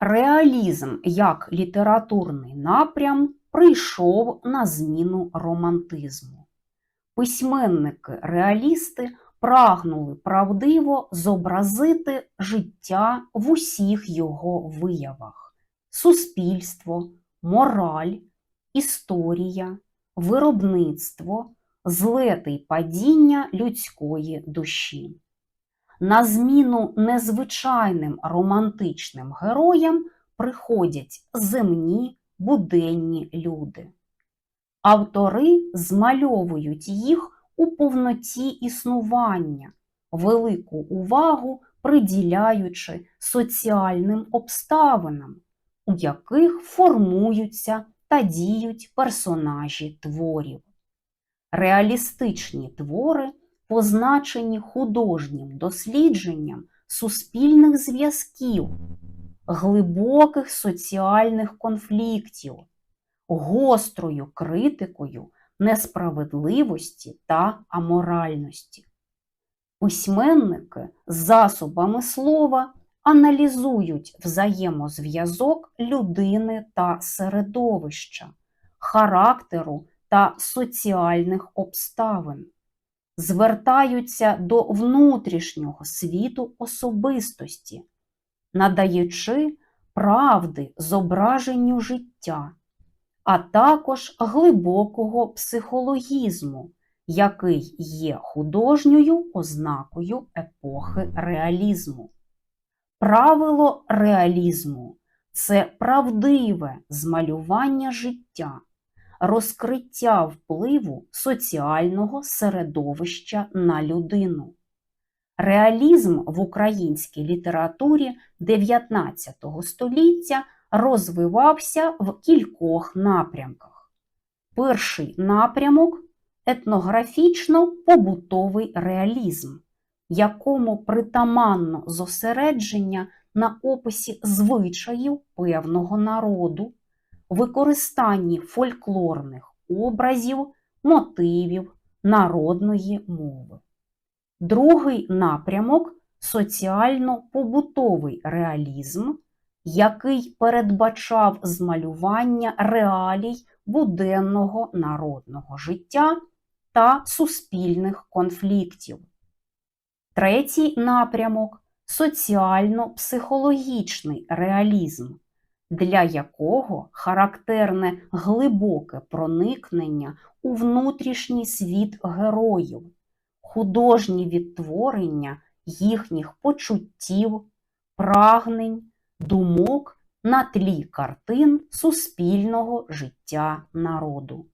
Реалізм як літературний напрям прийшов на зміну романтизму. Письменники-реалісти прагнули правдиво зобразити життя в усіх його виявах: суспільство, мораль, історія, виробництво, злети й падіння людської душі. На зміну незвичайним романтичним героям приходять земні буденні люди. Автори змальовують їх у повноті існування, велику увагу приділяючи соціальним обставинам, у яких формуються та діють персонажі творів. Реалістичні твори позначені художнім дослідженням суспільних зв'язків, глибоких соціальних конфліктів, гострою критикою несправедливості та аморальності. Письменники засобами слова аналізують взаємозв'язок людини та середовища, характеру та соціальних обставин звертаються до внутрішнього світу особистості, надаючи правди зображенню життя, а також глибокого психологізму, який є художньою ознакою епохи реалізму. Правило реалізму це правдиве змалювання життя розкриття впливу соціального середовища на людину. Реалізм в українській літературі 19 століття розвивався в кількох напрямках. Перший напрямок етнографічно-побутовий реалізм, якому притаманно зосередження на описі звичаїв певного народу, використанні фольклорних образів, мотивів народної мови. Другий напрямок соціально-побутовий реалізм, який передбачав змалювання реалій буденного народного життя та суспільних конфліктів. Третій напрямок соціально-психологічний реалізм, для якого характерне глибоке проникнення у внутрішній світ героїв, художні відтворення їхніх почуттів, прагнень, думок на тлі картин суспільного життя народу.